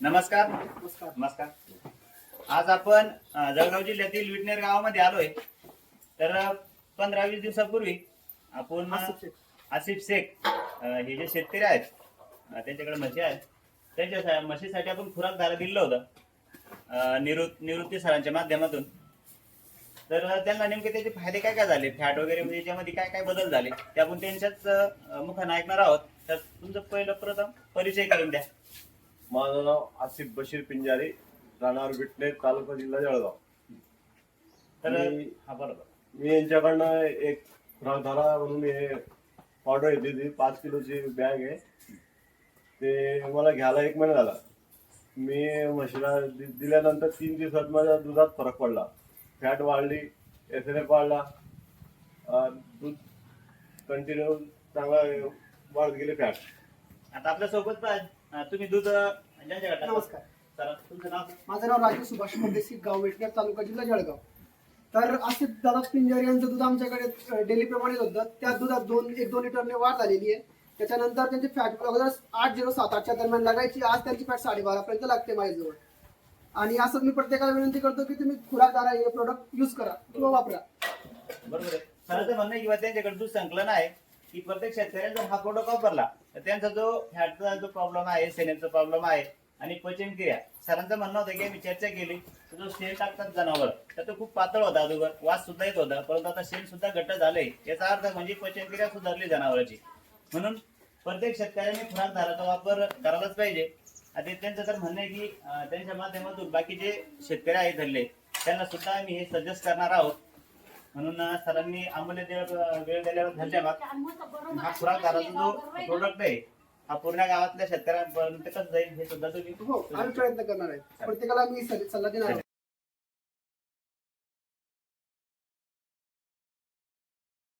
नमस्कार. नमस्कार. नमस्कार. आज आपण अ, जळगाव जिल्ह्यातील विटनेर गावामध्ये आलोय. तर पंधरा वीस दिवसापूर्वी आपण आसिफ शेख. आसिफ शेख अ, हे जे शेतकरी आहेत अ, त्यांच्याकडे म्हशी आहेत. त्यांच्या सा- म्हशीसाठी आपण खुराक दारा दिलं होतं अ, निवृत्त निवृत्ती सरांच्या माध्यमातून. तर त्यांना नेमके त्याचे फायदे काय काय झाले? फॅट वगैरे म्हणजे याच्यामध्ये काय काय बदल झाले? ते आपण त्यांच्याच अ, मुखानं ऐकणार आहोत. तर तुमचं पहिलं प्रथम परिचय करून द्या. माझं नाव आसिफ बशीर पिंजारी राहणार विटनेर तालुका जिल्हा जळगाव. तर मी- हा बरोबर. मी यांच्याकडनं एक खुराकधारा म्हणून हे ऑर्डर घेतली पाच किलोची बॅग आहे. ते मला घ्यायला एक महिना झाला. मी म्हशीला दि- दिल्यानंतर तीन दिवसात माझ्या दुधात फरक पडला. फॅट वाढली एस एन एफ वाढला. अं, दूध कंटिन्यू चांगला वाढत गेले फॅट आता आपल्यासोबत अं, तुम्ही दूध अं. नमस्कार. तर तुमचं नाव? माझं नाव राजू सुभाष परदेशी गाव वेटनेर तालुका जिल्हा जळगाव. तर असे दादा पिंजारी यांचं दूध आमच्याकडे डेली प्रमाणे होतं. त्या दुधात दोन एक दोन लिटरने वाढ झालेली आहे. त्याच्यानंतर त्यांची फॅट अगोदर आठ झिरो सात आठच्या दरम्यान लागायची. आज त्यांची फॅट साडेबारा पर्यंत लागते माझ्याजवळ. आणि असं मी प्रत्येकाला विनंती करतो की तुम्ही खुराकदारा हे प्रोडक्ट युज करा किंवा वापरा. बरोबर आहे. सरांचं म्हणणं आहे किंवा त्यांच्याकडे दूध संकलन आहे. की प्रत्येक शेतकऱ्याने जर हा प्रोडक्ट वापरला तर त्यांचा जो फॅटचा जो प्रॉब्लेम आहे सेनेचा प्रॉब्लेम आहे आणि पचन क्रिया सरांचं म्हणणं होतं की आम्ही चर्चा केली तर जो शेण टाकतात जनावर तर तो खूप पातळ होता अगोदर वास सुद्धा येत होता परंतु आता शेण सुद्धा घट्ट झालंय. याचा अर्थ म्हणजे पचन क्रिया सुधारली जनावराची. म्हणून प्रत्येक शेतकऱ्याने खुराकदाराचा वापर करायलाच पाहिजे. आता त्यांचं तर म्हणणं आहे की त्यांच्या माध्यमातून बाकीचे शेतकरी आहेत धरले त्यांना सुद्धा आम्ही हे सजेस्ट करणार आहोत. म्हणून सरांनी अमूल्य वेळ वेळ दिल्यावर धन्यवाद. हा खुराकदाराचा जो प्रोडक्ट आहे हा पूर्ण गावातल्या शेतकऱ्यांपर्यंत कसं जाईल हे सुद्धा तुम्ही आम्ही प्रयत्न करणार आहे. प्रत्येकाला मी सल्ला देणार आहे.